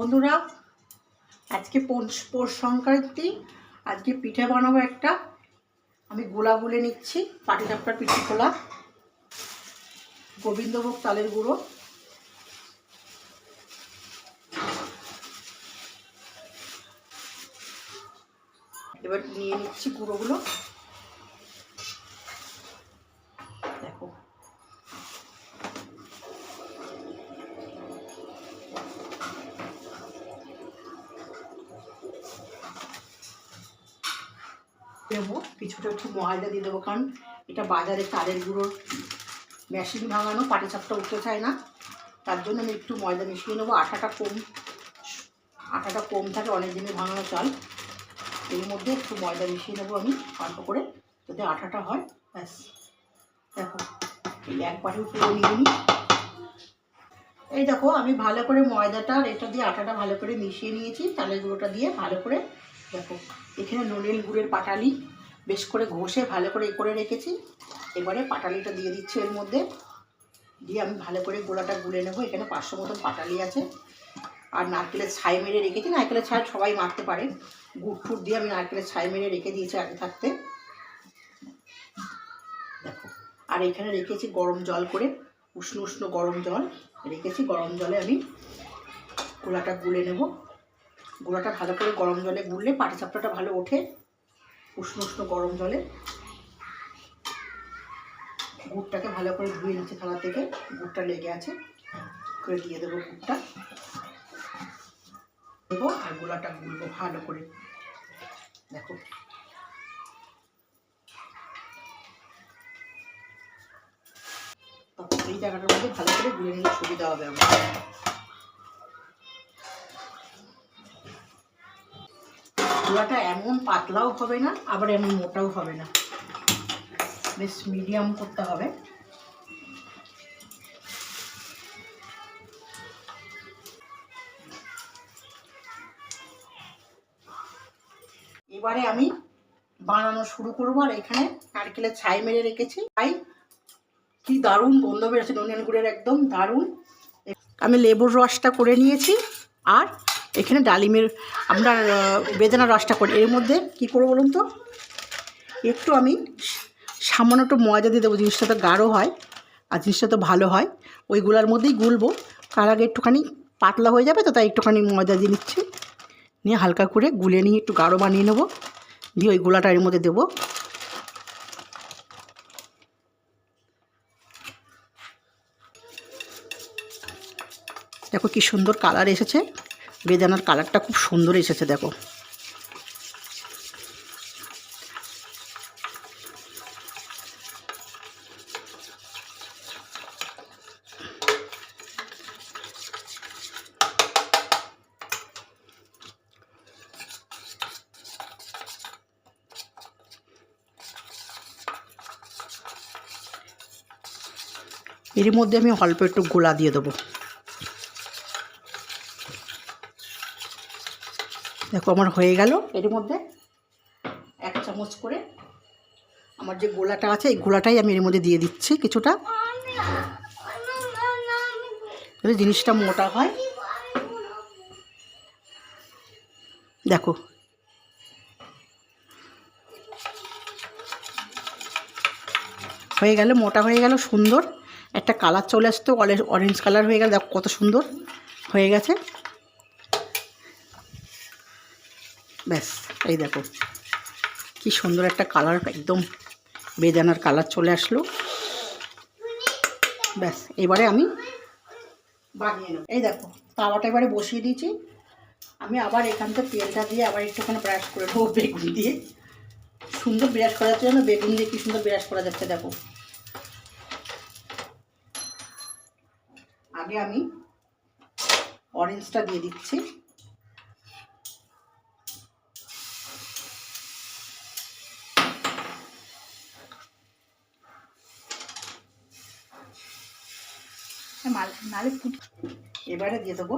বন্ধুরা, আজকে পৌষ সংক্রান্তি, আজকে পিঠে বানাবো একটা। আমি গোলা গুলে নিচ্ছি পাটিসাপটার পিঠে খোলা গোবিন্দভোগ তালের গুঁড়ো। এবার নিয়ে নিচ্ছি গুঁড়োগুলো দেখো দেবো কিছুটা একটু ময়দা দিয়ে দেবো, কারণ এটা বাজারে তালের গুঁড়োর মেশিন ভাঙানো পাটিসাপটা উঠতে চায় না। তার জন্য আমি একটু ময়দা মিশিয়ে নেব আটাটা কম আটাটা কম থাকে, অনেক দিনের ভাঙানো চাল। এর মধ্যে একটু ময়দা মিশিয়ে নেব আমি, অল্প করে, যাতে আটাটা হয়, ব্যাস। দেখো, এই এক বাটির পুরো নিয়ে নিই এই দেখো, আমি ভালো করে ময়দাটা আর এটা দিয়ে আটাটা ভালো করে মিশিয়ে নিয়েছি, তালের গুঁড়োটা দিয়ে ভালো করে। দেখো এখানে নলেন গুড়ের পাটালি বেশ করে ঘষে ভালো করে এ করে রেখেছি। এবারে পাটালিটা দিয়ে দিচ্ছি এর মধ্যে। দিয়ে আমি ভালো করে গোলাটা গুলে নেব। এখানে পাঁচশো মতন পাটালি আছে। আর নারকেলের ছাই মেরে রেখেছি। নারকেলের ছাই সবাই মারতে পারে। গুড় টুট দিয়ে আমি নারকেলের ছাই মেরে রেখে দিয়েছি আগে থাকতে। দেখো। আর এখানে রেখেছি গরম জল করে। উষ্ণ উষ্ণ গরম জল রেখেছি। গরম জলে আমি গোলাটা গুলে নেব। গোলাটা ভালো করে গরম জলে গুললে পাটিসাপটাটা ভালো ওঠে, উষ্ণ উষ্ণ গরম জলে। গুড়টাকে ভালো করে ধুয়ে নিচ্ছে থালা থেকে গুড়টা লেগে আছে, করে দিয়ে দেবো গুড়টা। দেবো আর গোলাটা গুলবো ভালো করে। দেখো। তখন এই জায়গাটার মধ্যে ভালো করে গুলে নিলে সুবিধা হবে আমার। গোলাটা এমন পাতলাও হবে না, আবার এমন মোটাও হবে না। বেশ মিডিয়াম করতে হবে। এবারে আমি বানানো শুরু করব, আর এখানে নারকেলের ছাই মেরে রেখেছি। তাই কি দারুণ, গন্ধ বেরোচ্ছে ননিয়ান গুড়ের একদম দারুণ। আমি লেবুর রসটা করে নিয়েছি, আর এখানে ডালিমের আমরা বেদানার রসটা করি। এর মধ্যে কি করব বলুন তো? একটু আমি সামান্য একটু ময়দা দিয়ে দেবো, জিনিসটা তো গাঢ় হয় আর জিনিসটা তো ভালো হয়। ওইগুলোর মধ্যেই গুলবো। তার আগে একটুখানি পাতলা হয়ে যাবে তো, তাই একটুখানি ময়দা দিয়ে নিচ্ছি। নিয়ে হালকা করে গুলে নিয়ে একটু গাঢ় বানিয়ে নেব। দিয়ে ওই গোলাটা এর মধ্যে দেবো। দেখো কি সুন্দর কালার এসেছে। বেদানার কালারটা খুব সুন্দর এসেছে দেখো। এর মধ্যে আমি অল্প একটু গোলা দিয়ে দেবো। দেখো আমার হয়ে গেল। এর মধ্যে এক চামচ করে আমার যে গোলাটা আছে, এই গোলাটাই আমি এর মধ্যে দিয়ে দিচ্ছি কিছুটা। যাতে জিনিসটা মোটা হয়। দেখো। হয়ে গেল, মোটা হয়ে গেল, সুন্দর। একটা কালার চলে আসতো অরেঞ্জ কালার হয়ে গেল, দেখো কত সুন্দর হয়ে গেছে। ব্যাস, এই দেখো। কি সুন্দর একটা কালার, একদম বেদানার কালার চলে আসলো। ব্যাস, এবারে আমি বানিয়ে নেব। এই দেখো, তাওয়াটা এবারে বসিয়ে দিয়েছি। আমি আবার এখান থেকে তেলটা দিয়ে আবার একটুখানি ব্রাশ করে নেব বেগুন দিয়ে। সুন্দর ব্রাশ করা যাচ্ছে যেন বেগুন দিয়ে কি সুন্দর ব্রাশ করা যাচ্ছে দেখো। আগে আমি অরেঞ্জটা দিয়ে দিচ্ছি। নালে ফুট এবারে দিয়ে দেবো।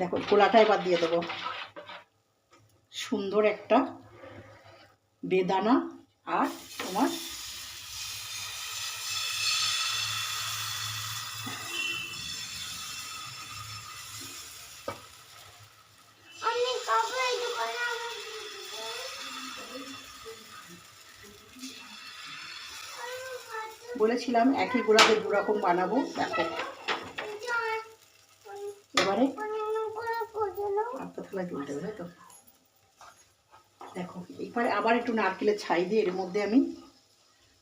দেখো কোলাটা এবার দিয়ে দেবো। সুন্দর একটা বেদানা আর তোমার বলেছিলাম একই গোড়াতে দু রকম বানাবো, দেখো। এবারে তো? দেখো, এবারে আবার একটু নারকেলের ছাই দিয়ে এর মধ্যে আমি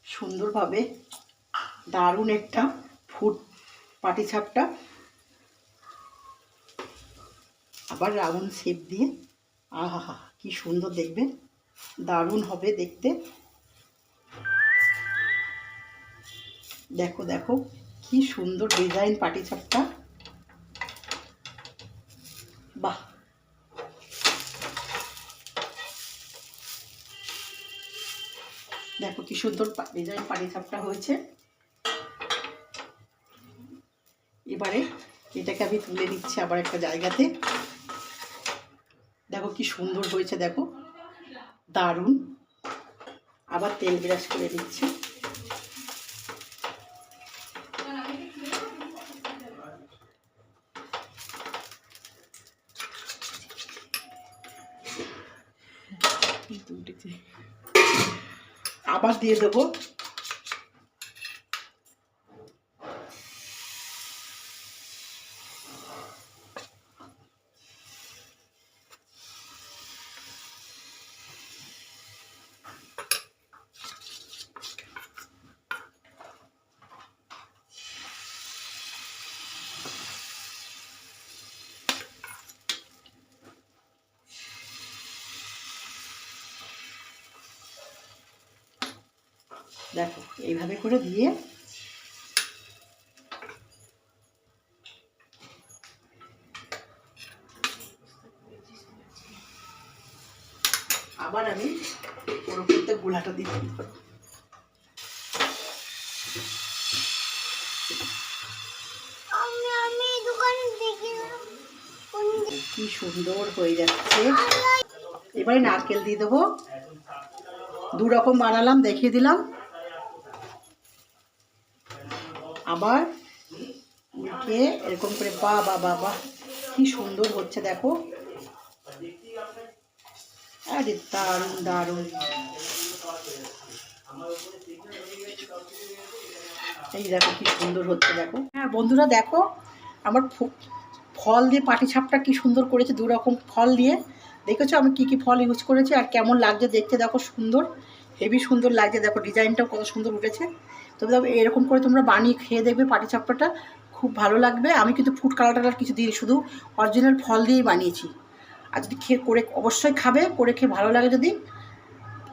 সুন্দরভাবে দারুণ একটা ফুট পাটি ছাপটা আবার রাউন্ড শেপ দিয়ে, আহা কি সুন্দর দেখবে, দারুণ হবে দেখতে। দেখো দেখো, কি সুন্দর ডিজাইন পাটি ছাপটা বাহ! দেখো, কি সুন্দর ডিজাইন পাটি ছাপটা হয়েছে। এবারে এটাকে আমি তুলে নিচ্ছি আবার একটা জায়গাতে। দেখো, কি সুন্দর হয়েছে, দেখো। দারুণ। আবার তেল ব্রাশ করে দিচ্ছি আবার দিয়ে দেবো। দেখো, এইভাবে করে দিয়ে আবার আমি ওর উপরতে গোলাটা দিয়ে কি সুন্দর হয়ে যাচ্ছে। এবারে নারকেল দিয়ে দেবো। দু রকম বানালাম, দেখিয়ে দিলাম। আবার উল্টে এরকম করে বা বা বা বা, কি সুন্দর হচ্ছে দেখো। আরে দারুণ দারুণ। এই দেখো কি সুন্দর হচ্ছে দেখো। হ্যাঁ বন্ধুরা দেখো, আমার ফল দিয়ে পাটি ছাপটা কি সুন্দর করেছে দু রকম ফল দিয়ে। দেখেছ আমি কি কি ফল ইউজ করেছি আর কেমন লাগছে দেখতে দেখো সুন্দর। হেভি সুন্দর লাগছে। দেখো ডিজাইনটাও কত সুন্দর উঠেছে। তবে দেখো এরকম করে তোমরা বানিয়ে খেয়ে দেখবে পাটি ছাপটাটা খুব ভালো লাগবে। আমি কিন্তু ফুড কালার টালার কিছু দিই শুধু অরিজিনাল ফল দিয়েই বানিয়েছি। আর যদি খেয়ে করে অবশ্যই খাবে। করে খেয়ে ভালো লাগে যদি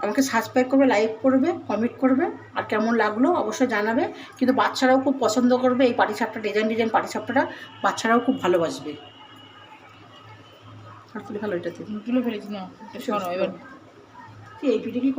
আমাকে সাবস্ক্রাইব করবে লাইক করবে কমেন্ট করবে। আর কেমন লাগল অবশ্যই জানাবে। কিন্তু বাচ্চারাও খুব পছন্দ করবে এই পাটি সাপটা ডিজাইন ডিজাইন পাটি সাপটাটা বাচ্চারাও খুব ভালোবাসবে। আর তুলে ভালো এটাতে তুলে ফেলেছি না? এই পিঠে কি